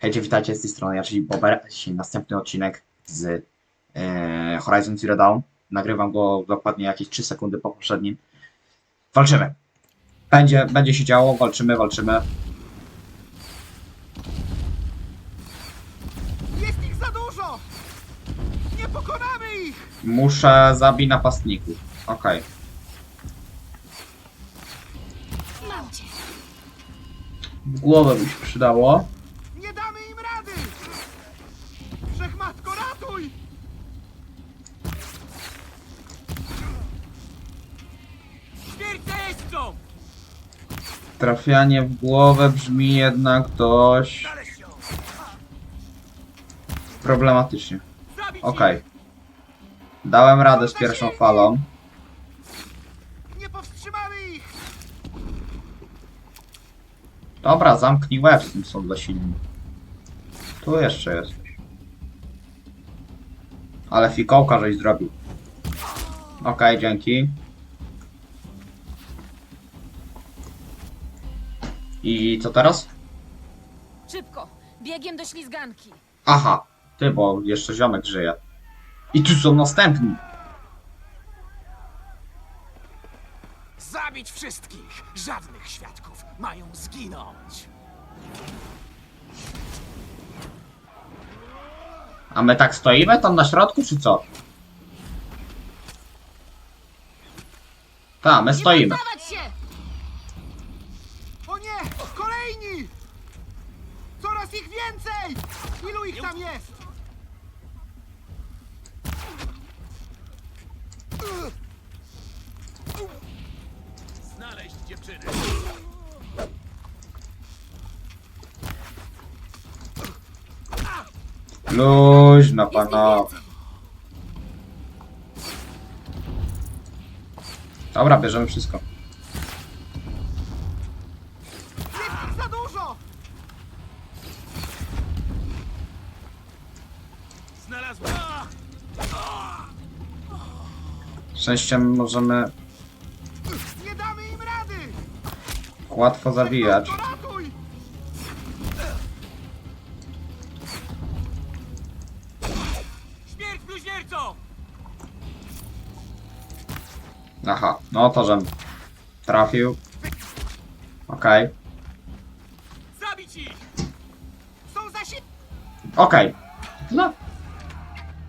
Hejcie, witajcie z tej strony, ja czyli Bober. Dzisiaj następny odcinek z e, Horizon Zero Dawn. Nagrywam go dokładnie jakieś 3 sekundy po poprzednim. Walczymy. Będzie, będzie się działo, walczymy, walczymy. Jest ich za dużo! Nie pokonamy ich! Muszę zabić napastników. Okej. Mam cię. W głowę by się przydało. Trafianie w głowę brzmi jednak dość problematycznie. Okej. ich! Dałem radę z pierwszą falą. Nie powstrzymamy ich! Dobra, zamknij łeb z tym są za silni. Tu jeszcze jesteś. Ale fikołka żeś zrobił. Okej, dzięki. I co teraz? Szybko. Biegiem do ślizganki. Aha, ty, bo jeszcze ziomek żyje. I tu są następni. Zabić wszystkich! Żadnych świadków mają zginąć! A my tak stoimy tam na środku, czy co? Tak, my stoimy. poddawać się! O nie! Kolejni! Coraz ich więcej! Ilu ich tam jest? Znaleźć dziewczynę! Luźno, panowie. Dobra, bierzemy wszystko. Szczęściem możemy Nie damy im rady! łatwo! Śmierć bluźniercom! Aha, no to żem trafił. Okej, Zabić ich! Są zasi... okej. No.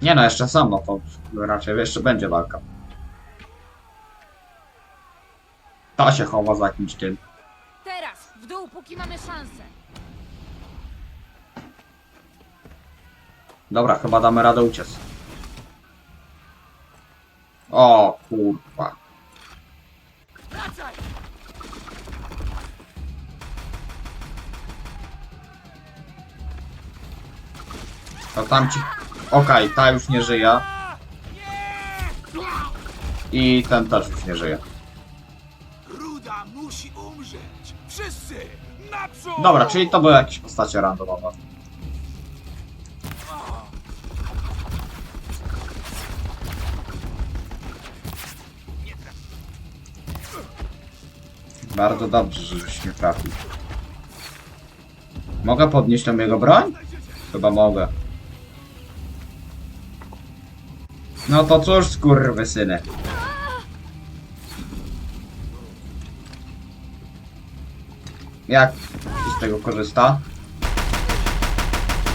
Nie no, jeszcze sam, no to raczej jeszcze będzie walka. Ta się chowa za jakimś tym. Teraz, w dół, póki mamy szansę. Dobra, chyba damy radę uciec. O kurwa. Wracaj! To tam ci... Okej, ta już nie żyje. I ten też już nie żyje. Wszyscy! Naprzód! Dobra, czyli to były jakieś postacie randomowe. Bardzo dobrze, żebyś nie trafił. Mogę podnieść tam jego broń? Chyba mogę. No to cóż, skurwysyny. Jak się z tego korzysta?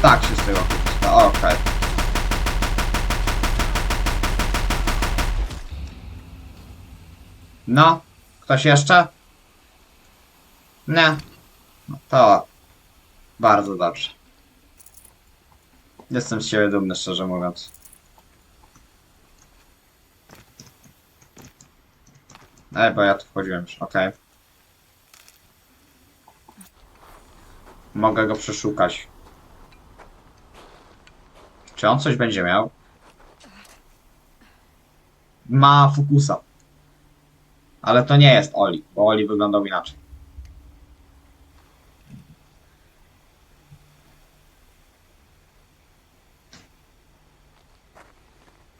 Tak się z tego korzysta, okej. No, ktoś jeszcze? Nie. No to bardzo dobrze. Jestem z siebie dumny, szczerze mówiąc. Ej, bo ja tu wchodziłem już, okej. Mogę go przeszukać. Czy on coś będzie miał? Ma Fukusa. Ale to nie jest Oli, bo Oli wyglądał inaczej.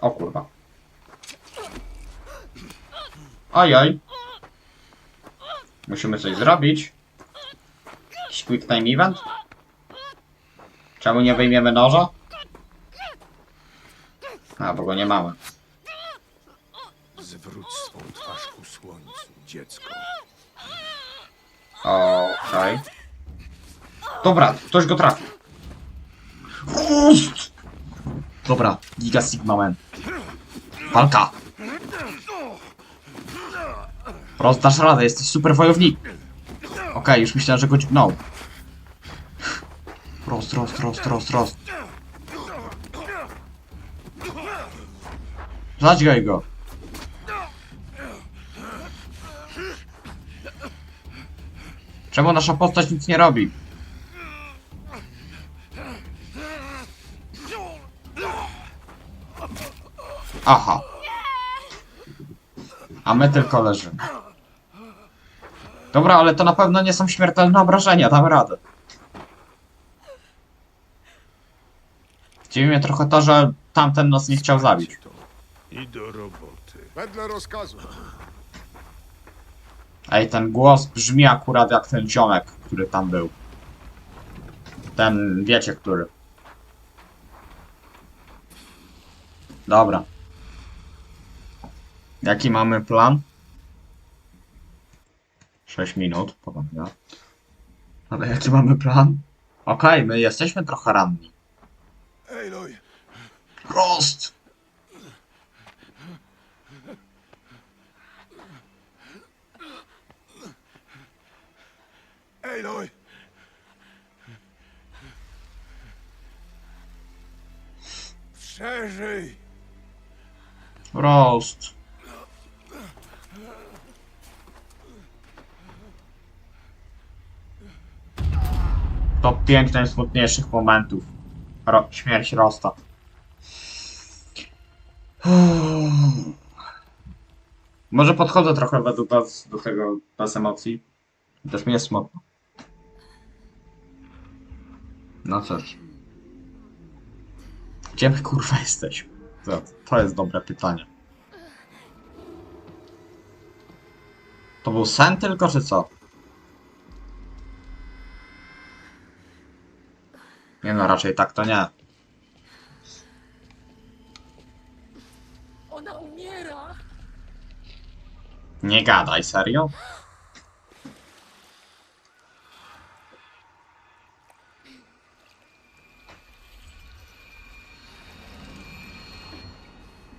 O kurwa. Ojoj. Musimy coś zrobić. Jakiś quick time event? Czemu nie wyjmiemy noża? A, bo go nie mamy. Zwróć swą twarz ku słońcu, dziecko. Okej. Dobra, ktoś go trafił. Ust! Dobra, Giga Sigma Man. Walka. Rost, dasz radę, jesteś super wojownik. Okej, już myślałem, że go dźgnął. Rost, rost, rost, rost, rost. Zadźgaj go. Czemu nasza postać nic nie robi? Aha. A my tylko leżymy. Dobra, ale to na pewno nie są śmiertelne obrażenia, damy radę. Dziwi mnie trochę to, że tamten nas nie chciał zabić. I do roboty. Wedle rozkazu. Ej, ten głos brzmi akurat jak ten ziomek, który tam był. Ten, wiecie, który. Dobra. Jaki mamy plan? 6 minut, podobnie. Ale jaki mamy plan? Okej, my jesteśmy trochę ranni. Aloy, Prost! Aloy! Przeżyj! Prost! To pięć najsmutniejszych momentów. Ro śmierć Rosta. Może podchodzę trochę według was do tego bez emocji. Też mi jest smutno. No cóż. Gdzie my kurwa jesteśmy? To, to jest dobre pytanie. To był sen tylko, czy co? Nie no, raczej tak to nie. Ona umiera! Nie gadaj, serio?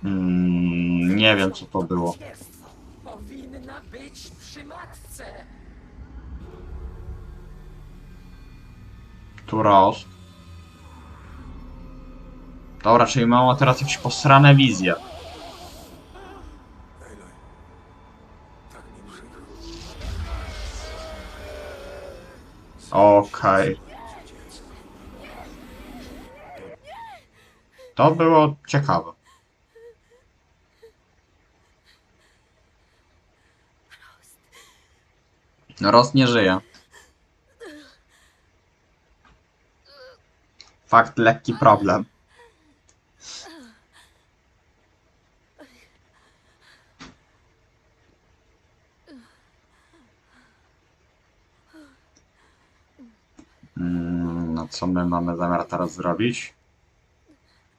Mm, nie wiem co to było. powinna być przy matce. Tu rost. Dobra, czyli mama teraz jakieś posrane wizje. Okej. To było ciekawe. No Rost nie żyje. Fakt, lekki problem. Mm, No co my mamy zamiar teraz zrobić?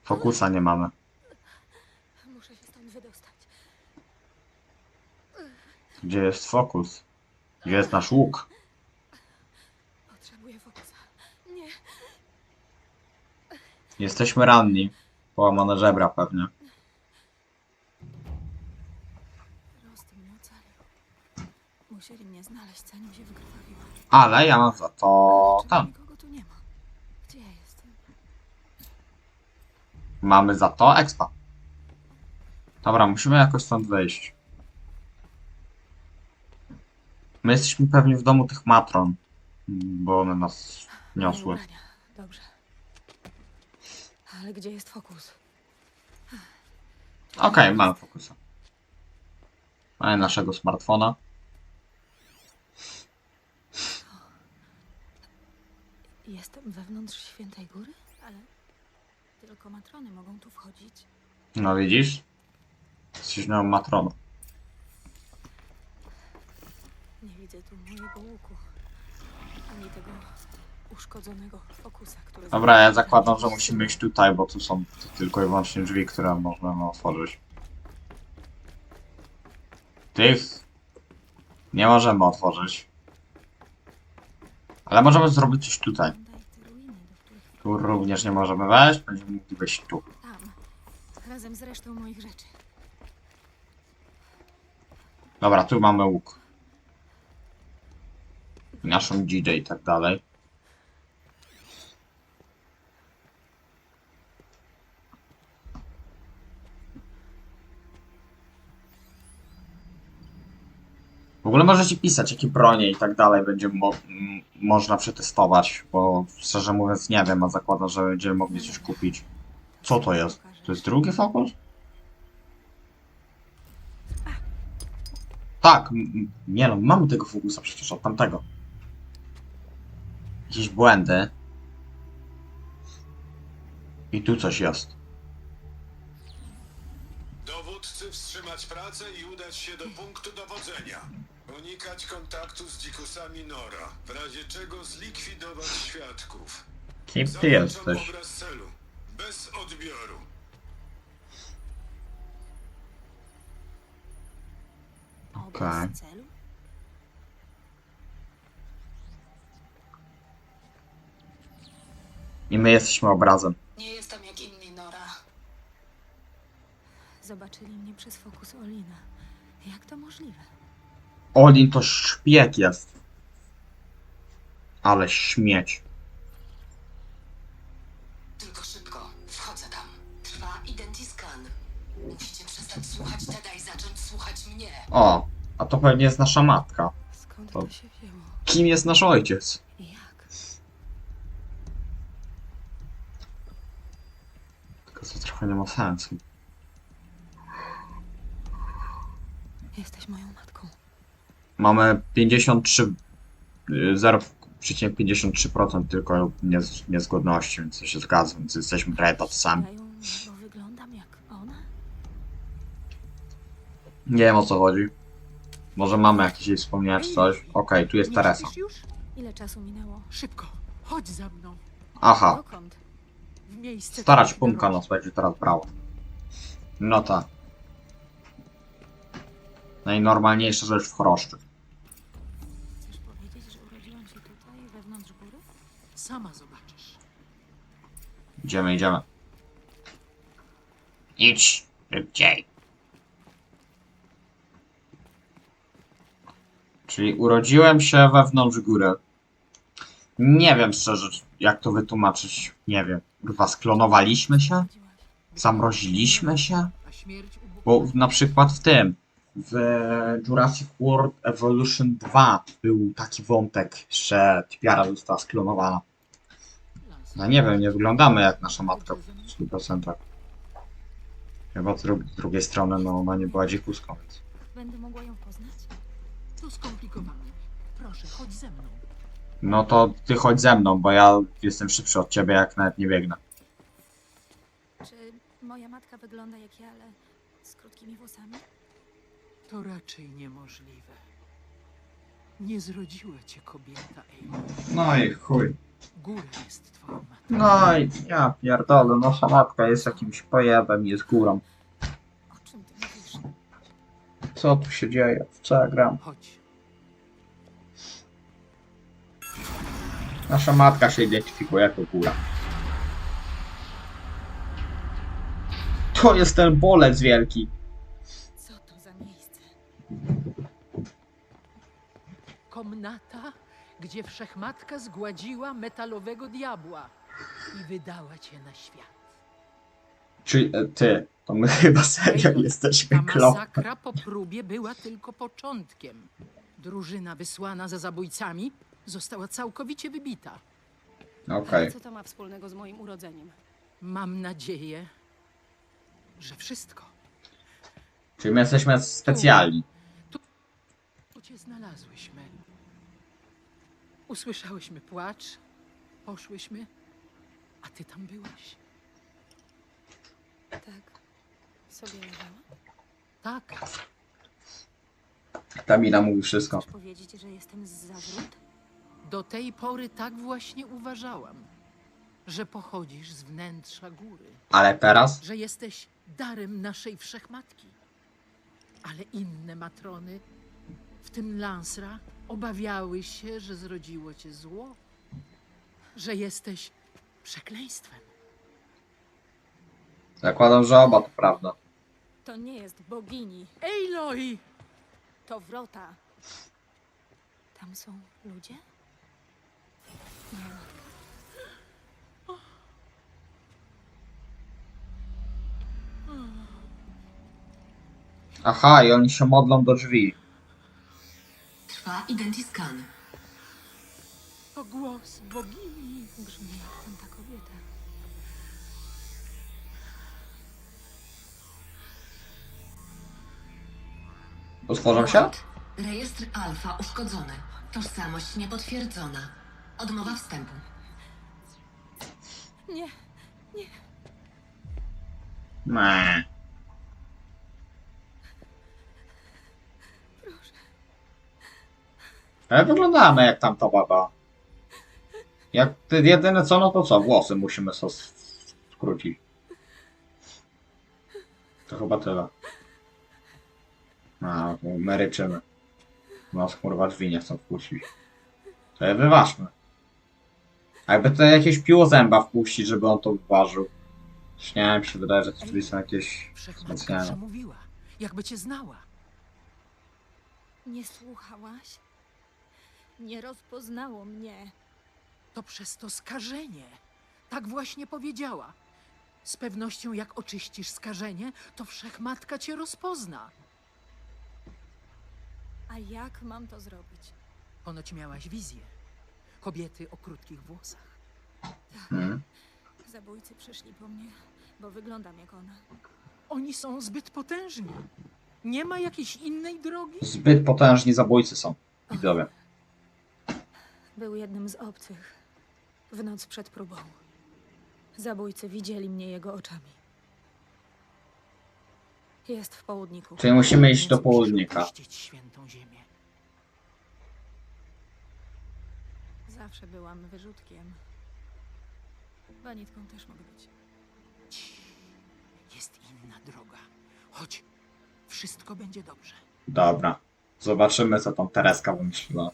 Fokusa nie mamy. Muszę się stąd wydostać. Gdzie jest fokus? Gdzie jest nasz łuk? Potrzebuję fokusa. Nie, Jesteśmy ranni. Połamane żebra pewnie. Rost mnie ocalił. Musieli mnie znaleźć, zanim się wykrwawiła. Ale ja mam za to tam. nikogo tu nie ma? Gdzie ja jestem? Mamy za to expa. Dobra, musimy jakoś stąd wyjść. My jesteśmy pewnie w domu tych matron. Bo one nas niosły. Dobrze. Ale gdzie jest fokus? Okej, mamy fokusa. Mamy naszego smartfona. Jestem wewnątrz Świętej Góry? Tylko matrony mogą tu wchodzić. No widzisz? Jesteś nową matroną. Nie widzę tu mojego łuku. Ani tego uszkodzonego fokusa, który... Dobra, ja zakładam, że musimy iść tutaj, bo tu są tylko i wyłącznie drzwi, które możemy otworzyć. Tych nie możemy otworzyć. Ale możemy zrobić coś tutaj. Oglądaj te ruiny, do których Tu również nie możemy wejść, będziemy mogli wejść tu. tam, razem z resztą moich rzeczy. Dobra, tu mamy łuk. Naszą dzidę i tak dalej. Ogóle możecie pisać, jakie bronie i tak dalej będzie mo można przetestować, bo szczerze mówiąc nie wiem, a zakładam, że będziemy mogli coś kupić. Co to jest? To jest drugi fokus? Tak, m- nie no, mamy tego fokusa przecież od tamtego. Jakieś błędy. I tu coś jest. Dowódcy wstrzymać pracę i udać się do punktu dowodzenia. Unikać kontaktu z dzikusami Nora, w razie czego zlikwidować świadków. Kim ty jesteś? obraz celu. Bez odbioru. Obraz Okej. celu? I my jesteśmy obrazem. Nie jestem jak inni, Nora. Zobaczyli mnie przez fokus Olina. Jak to możliwe? Olin to szpieg jest. Ale śmieć. Tylko szybko. Wchodzę tam. Trwa identiscan. Musicie przestać słuchać Teda i zacząć słuchać mnie. O, a to pewnie jest nasza matka. Skąd To- to się wzięło? Kim jest nasz ojciec? I jak? Tylko to trochę nie ma sensu. Jesteś moją matką. Mamy 53, y, 0,53% tylko niez, niezgodności, więc się zgadzam, więc jesteśmy trochę bo wyglądam jak ona? Nie wiem o co chodzi. Może mamy jakieś jej wspomnienia czy coś. Okej, tu jest Nie Teresa. śpisz już? Ile czasu minęło? Szybko, chodź za mną. Aha, Dokąd? W miejsce starać twojej pumka nas będzie teraz brała. No tak. Najnormalniejsza rzecz w choroszczy. Sama zobaczysz. Idziemy, idziemy. Idź, szybciej. Czyli urodziłem się wewnątrz góry. Nie wiem szczerze, jak to wytłumaczyć. Nie wiem. Kurwa, sklonowaliśmy się? Zamroziliśmy się? Bo na przykład w tym, w Jurassic World Evolution 2 był taki wątek, że Tiara została sklonowana. No nie wiem, nie wyglądamy jak nasza matka w 100%. Chyba z, dru- z drugiej strony, no ona nie była dzikuską, więc... Będę mogła ją poznać? To skomplikowane. Proszę, chodź ze mną. No to ty chodź ze mną, bo ja jestem szybszy od ciebie, jak nawet nie biegnę. Czy moja matka wygląda jak ja, ale z krótkimi włosami? To raczej niemożliwe. Nie zrodziła cię kobieta, Amy. No i chuj. Góra jest twoją matką. No i ja pierdolę, nasza matka jest jakimś pojebem, jest górą. O czym ty mówisz? Co tu się dzieje? W co ja gram? Chodź. Nasza matka się identyfikuje jako góra. To jest ten bolec wielki. Co to za miejsce? Komnata, gdzie wszechmatka zgładziła metalowego diabła i wydała cię na świat. Czy e, ty, to my chyba serio Ej, jesteśmy Ta klon. masakra po próbie była tylko początkiem. Drużyna wysłana za zabójcami została całkowicie wybita. Okej. Co to ma wspólnego z moim urodzeniem? Mam nadzieję, że wszystko. Czyli my jesteśmy specjalni. Tu cię znalazłyśmy. Usłyszałyśmy płacz, poszłyśmy, a ty tam byłaś. Tak. Sobie leżała? Tak, Ta mina mówi wszystko. Chcesz powiedzieć, że jestem z zawrót? Do tej pory tak właśnie uważałam, że pochodzisz z wnętrza góry, Ale teraz? że jesteś darem naszej wszechmatki. Ale inne matrony, w tym Lansra, obawiały się, że zrodziło cię zło, że jesteś przekleństwem. Zakładam, że oba to prawda. To nie jest bogini, Ejloi! to wrota. Tam są ludzie? Nie. Aha, i oni się modlą do drzwi. Trwa identiskan. To głos bogini. Brzmi jak tamta kobieta. Otworzą się? Rejestr alfa uszkodzony. Tożsamość niepotwierdzona. Odmowa wstępu. Nie, Nie. Ale wyglądamy jak tamta baba. Jak ty jedyne co, no to co? Włosy musimy sobie skrócić. To chyba tyle. A, to my ryczymy. Nas kurwa drzwi nie chcą wpuścić. To je wyważmy. A jakby to jakieś piło zęba wpuścić, żeby on to wyważył. Śniałem się, wydaje, że te drzwi są jakieś wzmacniane. przemówiła, jakby cię znała. nie słuchałaś? Nie rozpoznało mnie. To przez to skażenie. Tak właśnie powiedziała. Z pewnością, jak oczyścisz skażenie, to wszechmatka cię rozpozna. A jak mam to zrobić? Ponoć miałaś wizję. Kobiety o krótkich włosach. Hmm? Zabójcy przyszli po mnie, bo wyglądam jak ona. Oni są zbyt potężni. Nie ma jakiejś innej drogi? Zbyt potężni zabójcy są. Widzowie. Był jednym z obcych. W noc przed próbą. Zabójcy widzieli mnie jego oczami. Jest w południku. Czyli musimy iść do południka. Zawsze byłam wyrzutkiem. Banitką też mogę być. Jest inna droga. Chodź, wszystko będzie dobrze. Dobra. Zobaczymy, co tam Tereska wymyśliła.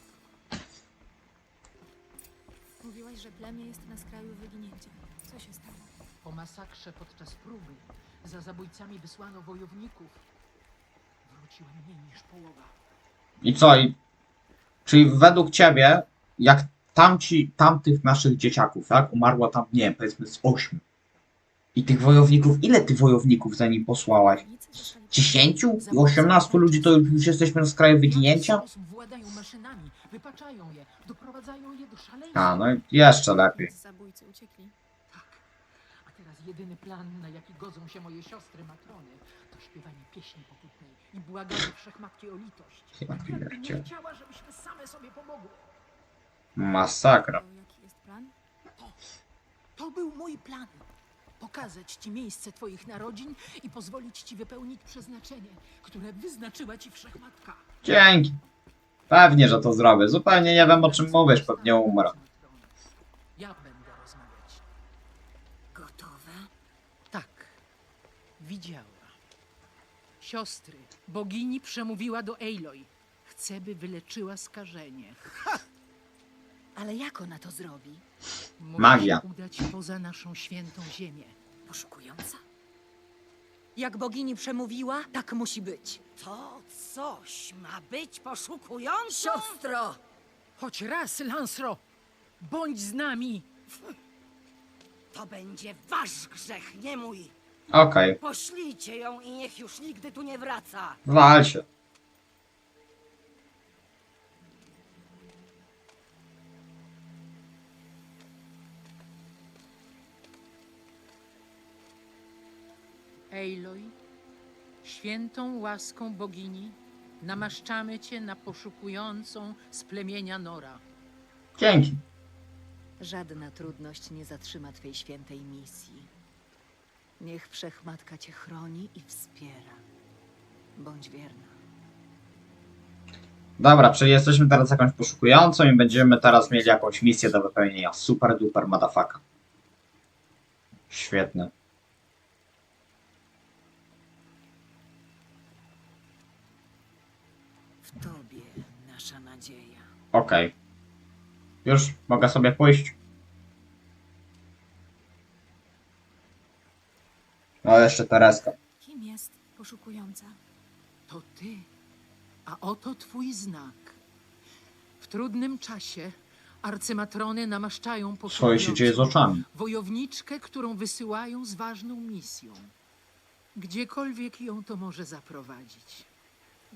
Plemię jest na skraju wyginięcia. Co się stało? Po masakrze podczas próby za zabójcami wysłano wojowników. Wróciła mniej niż połowa. I co? I... Czyli według ciebie, jak tamci, tamtych naszych dzieciaków, tak? Umarło tam, nie wiem, powiedzmy z ośmiu. I tych wojowników, ile ty wojowników za nim posłałaś? Nic zostali- 10? I 18 ludzi to już jesteśmy na skraju wyginięcia? sposób władają maszynami, wypaczają je, doprowadzają je do szaleństwa. A, no i jeszcze lepiej. Więc Zabójcy uciekli. Tak. A teraz jedyny plan, na jaki godzą się moje siostry matrony, to śpiewanie pieśni pokutnej i błaganie wszechmatki o litość. Ja Jakby nie chciała, żebyśmy same sobie pomogły. Masakra. To jaki jest plan? To był mój plan. Pokazać ci miejsce twoich narodzin i pozwolić ci wypełnić przeznaczenie, które wyznaczyła ci wszechmatka. Dzięki. Pewnie, że to zrobię. Zupełnie nie wiem, o czym mówisz. Pewnie umrę. Ja będę rozmawiać. Gotowe? Tak, widziała. Siostry, bogini przemówiła do Ejloi. Chce, by wyleczyła skażenie. Ale jak ona to zrobi? Musi Magia. się udać poza naszą świętą ziemię. Poszukująca? Jak bogini przemówiła, tak musi być. To coś ma być poszukującą? Siostro! Choć raz, Lansro! Bądź z nami! To będzie wasz grzech, nie mój. Okej, Poślijcie ją i niech już nigdy tu nie wraca. wal się. Ejloj, świętą łaską bogini, namaszczamy cię na poszukującą z plemienia Nora. Dzięki. Żadna trudność nie zatrzyma Twej świętej misji. Niech Wszechmatka Cię chroni i wspiera. Bądź wierna. Dobra, czyli jesteśmy teraz jakąś poszukującą i będziemy teraz mieli jakąś misję do wypełnienia. Super duper madafaka. Świetne. W tobie nasza nadzieja. Okej. Już mogę sobie pójść. No jeszcze Tereska. Kim jest poszukująca? To ty, a oto twój znak. W trudnym czasie arcymatrony namaszczają Co się dzieje z poszukującą oczami? wojowniczkę, którą wysyłają z ważną misją. Gdziekolwiek ją to może zaprowadzić.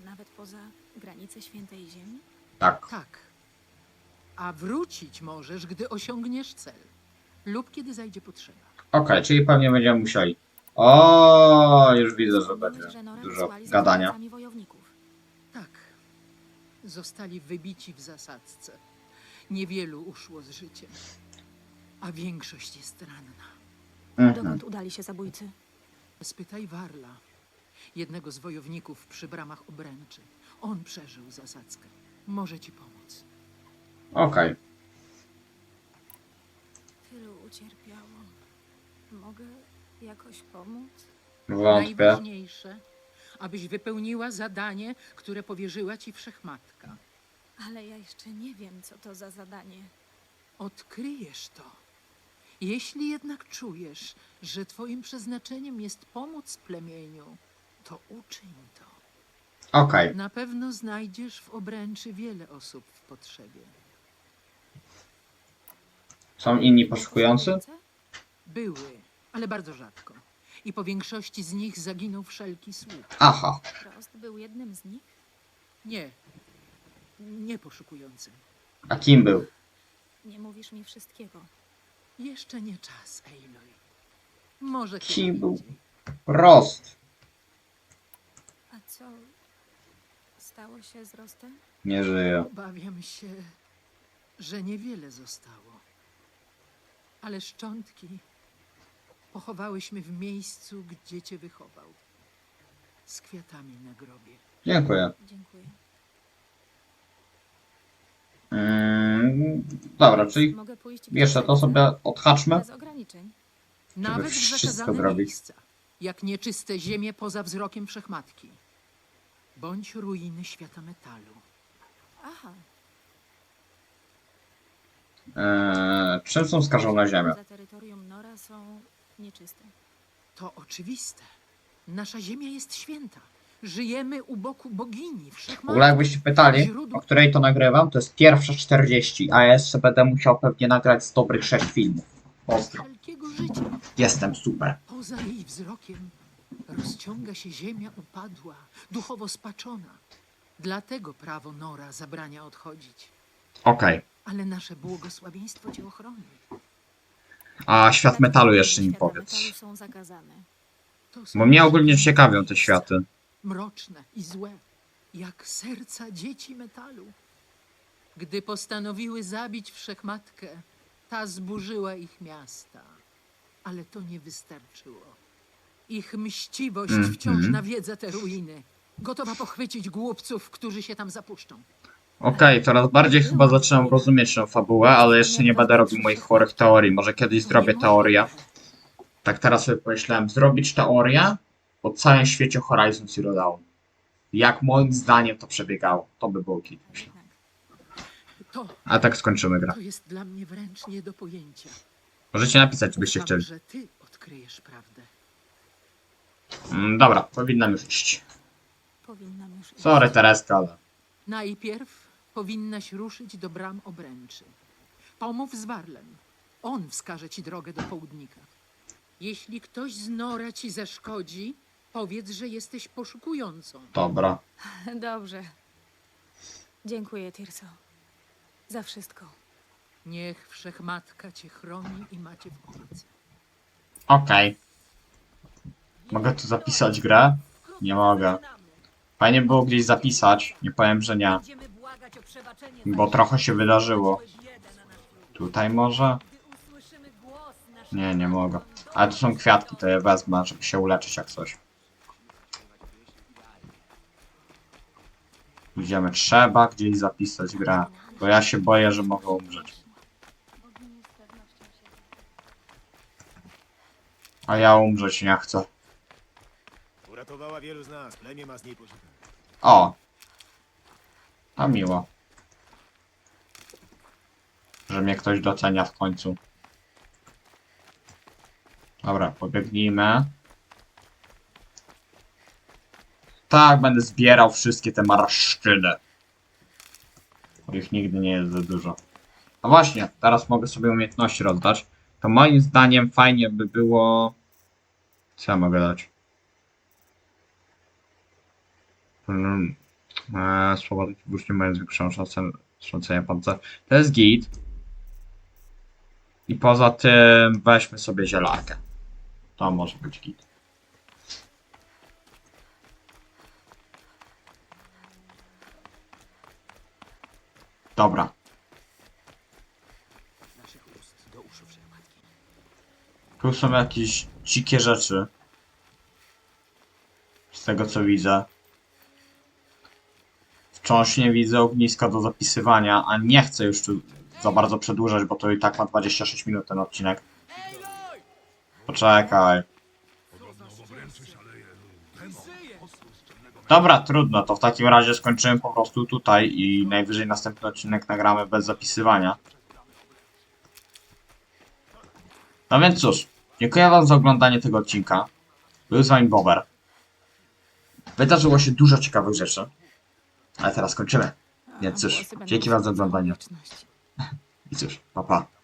Nawet poza granice świętej ziemi? Tak. Tak. A wrócić możesz, gdy osiągniesz cel. Lub kiedy zajdzie potrzeba. Okej, czyli pewnie będziemy musieli. O, już widzę, że będzie dużo gadania. wojowników. Tak. Zostali wybici w zasadzce. Niewielu uszło z życiem. A większość jest ranna. Mhm. Dokąd udali się zabójcy? Spytaj Warla, jednego z wojowników przy bramach obręczy. On przeżył zasadzkę. Może ci pomóc. Okej. Tylu ucierpiało. Mogę jakoś pomóc? Wątpię. Najważniejsze, abyś wypełniła zadanie, które powierzyła ci wszechmatka. Ale ja jeszcze nie wiem, co to za zadanie. Odkryjesz to. Jeśli jednak czujesz, że twoim przeznaczeniem jest pomóc plemieniu, to uczyń to. Okej. Na pewno znajdziesz w obręczy wiele osób w potrzebie. Są inni poszukujący? Były, ale bardzo rzadko. I po większości z nich zaginął wszelki słuch. Aha. Frost był jednym z nich? Nie, nie poszukującym. A kim był? Nie mówisz mi wszystkiego. Jeszcze nie czas, Aloy. Może kiedy Kim był? indziej. Rost. Co stało się z Rostem? Nie żyje. Obawiam się, że niewiele zostało. Ale szczątki pochowałyśmy w miejscu, gdzie cię wychował. Z kwiatami na grobie. Dziękuję. Dziękuję. Mm, dobra, czyli Mogę pójść jeszcze to dzielnicę? sobie odhaczmy. Bez ograniczeń. Nawet w wszystko zakazane zrobić. miejsca, jak nieczyste ziemie poza wzrokiem wszechmatki. Bądź ruiny świata metalu. Aha. Eee, czym są skażone ziemię? Za terytorium Nora są nieczyste. To oczywiste. Nasza ziemia jest święta. Żyjemy u boku bogini W ogóle jakbyście pytali, o której to nagrywam, to jest pierwsza 40, a ja jeszcze będę musiał pewnie nagrać z dobrych 6 filmów. Pozdro. Jestem super. Poza jej wzrokiem rozciąga się ziemia upadła, duchowo spaczona. Dlatego prawo Nora zabrania odchodzić. Okej. Ale nasze błogosławieństwo cię ochroni. A świat metalu jeszcze mi świata powiedz. są zakazane. To są Bo mnie ogólnie ciekawią te światy. Mroczne i złe, jak serca dzieci metalu. Gdy postanowiły zabić wszechmatkę, ta zburzyła ich miasta. Ale to nie wystarczyło. Ich mściwość Mhm. wciąż nawiedza te ruiny. Gotowa pochwycić głupców, którzy się tam zapuszczą. Okej, coraz bardziej chyba zaczynam rozumieć tę fabułę, ale jeszcze nie będę robił moich chorych teorii. Może kiedyś zrobię teorię. Tak teraz sobie pomyślałem, zrobić teorię o całym świecie Horizon Zero Dawn. Jak moim zdaniem to przebiegało. To by było kit, myślę. Jednak. To, A tak skończymy grę. to jest dla mnie wręcz nie do pojęcia. Możecie napisać, czy byście Ufam, chcieli. że ty odkryjesz prawdę. Mm, dobra, powinnam już iść. Powinnam już iść. Sorry Tereska, ale... Najpierw powinnaś ruszyć do bram obręczy. Pomów z Warlem. On wskaże ci drogę do południka. Jeśli ktoś z Nora ci zaszkodzi, powiedz, że jesteś poszukującą. Dobra. Dobrze. Dziękuję, Tirso. Za wszystko. Niech wszechmatka cię chroni i macie w opiece. Okej. Mogę tu zapisać grę? Nie mogę. Fajnie było gdzieś zapisać, nie powiem, że nie. Bo trochę się wydarzyło. Tutaj może? Nie, nie mogę. Ale tu są kwiatki, to je wezmę, żeby się uleczyć jak coś. Idziemy, trzeba gdzieś zapisać grę, bo ja się boję, że mogę umrzeć. A ja umrzeć nie chcę. Wielu z nas, plemię ma z niej pożytek. O! A miło. Że mnie ktoś docenia w końcu. Dobra, pobiegnijmy. Tak, będę zbierał wszystkie te marszczyny. Bo ich nigdy nie jest za dużo. A właśnie, teraz mogę sobie umiejętności rozdać. To moim zdaniem fajnie by było... Co ja mogę dać? Hmm. Eee, słowa takie burcznie mają zwiększoną szansę strącenia pancerza. To jest git. I poza tym weźmy sobie zielarkę. To może być git. Dobra. Tu są jakieś dzikie rzeczy. Z tego co widzę. Wciąż nie widzę ogniska do zapisywania, a nie chcę już tu za bardzo przedłużać, bo to i tak ma 26 minut ten odcinek. Poczekaj. Dobra, trudno, to w takim razie skończyłem po prostu tutaj i najwyżej następny odcinek nagramy bez zapisywania. No więc cóż, dziękuję wam za oglądanie tego odcinka. Był z wami Bober. Wydarzyło się dużo ciekawych rzeczy. Ale teraz kończymy. Więc cóż, dzięki wam za oglądanie. I cóż, pa pa.